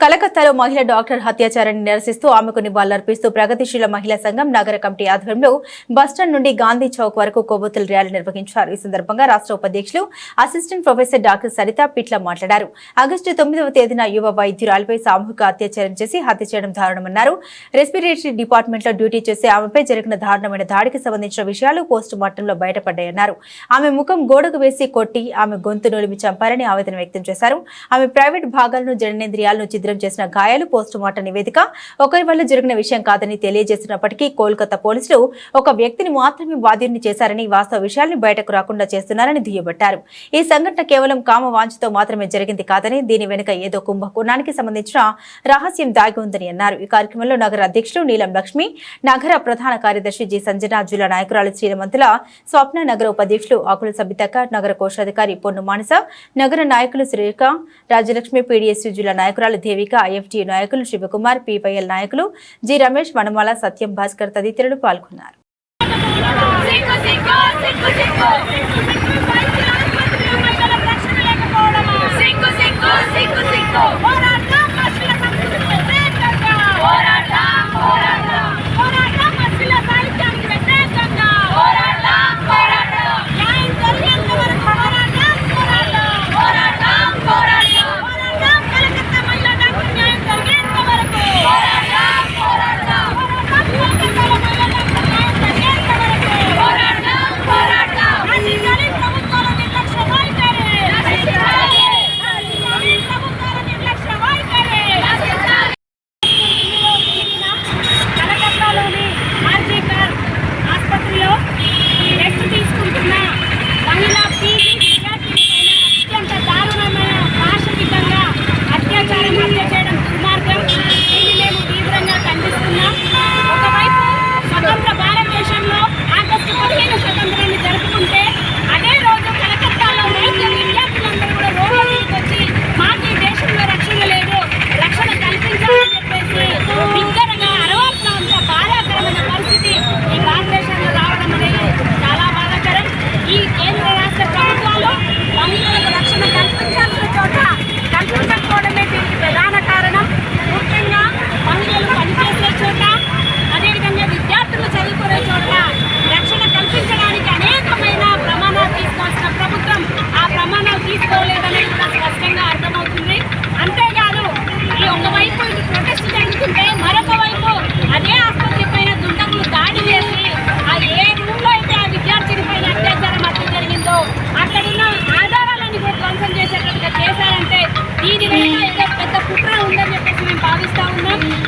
కలకత్తాలో మహిళ డాక్టర్ హత్యాచారాన్ని నిరసిస్తూ ఆమెకు నివాళులర్పిస్తూ ప్రగతిశీల మహిళా సంఘం నగర కమిటీ ఆధ్వర్యంలో బస్టాండ్ నుండి గాంధీ చౌక్ వరకు కొవ్వొత్తుల ర్యాలీ నిర్వహించారు. ఈ సందర్భంగా రాష్ట్ర ఉపాధ్యక్షులు assistant professor doctor Saritha Pitla మాట్లాడారు. ఆగస్టు తొమ్మిదవ తేదీన యువ వైద్యురాలపై సామూహిక అత్యాచారం చేసి హత్య చేయడం దారుణమన్నారు. రెస్పిరేటరీ డిపార్ట్మెంట్లో డ్యూటీ చేసే ఆమెపై జరిగిన దారుణమైన దాడికి సంబంధించిన విషయాలు పోస్టు మార్టంలో బయటపడ్డాయన్నారు. ఆమె ముఖం గోడకు వేసి కొట్టి ఆమె గొంతు నులిమి చంపారని ఆవేదన వ్యక్తం చేశారు. ఆమె ప్రైవేట్ భాగాలను జననేంద్రియాలను ఇద్దరం చేసిన గాయాలు పోస్టుమార్టం నివేదిక ఒకరి వల్ల జరిగిన విషయం కాదని తెలియజేసినప్పటికీ కోల్కతా పోలీసులు ఒక వ్యక్తిని మాత్రమే బాధ్యుడిని చేశారని వాస్తవ విషయాలను బయటకు రాకుండా చేస్తున్నారని దుయ్యబట్టారు. ఈ సంఘటన కేవలం కామ వాంఛతో మాత్రమే జరిగింది కాదని దీని వెనుక ఏదో కుంభకోణానికి సంబంధించిన రహస్యం దాగి ఉందని అన్నారు. ఈ కార్యక్రమంలో నగర అధ్యక్షుడు నీలం లక్ష్మి నగర ప్రధాన కార్యదర్శి జి సంజన జిల్లా నాయకురాలు శ్రీమంతుల స్వప్న నగర ఉపాధ్యక్షులు ఆకుల సబితక్క నగర కోశాధికారి పొన్ను మానస నగర నాయకులు శ్రీరేఖ రాజలక్ష్మి పీడీఎస్యూ జిల్లా నాయకురాలు దేవిక ఐఎఫ్టీ నాయకులు శివకుమార్ పిపైఎల్ నాయకులు జి రమేష్ వనమాల సత్యం భాస్కర్ తదితరులు పాల్గొన్నారు Cinco, cinco, cinco. থাকবেন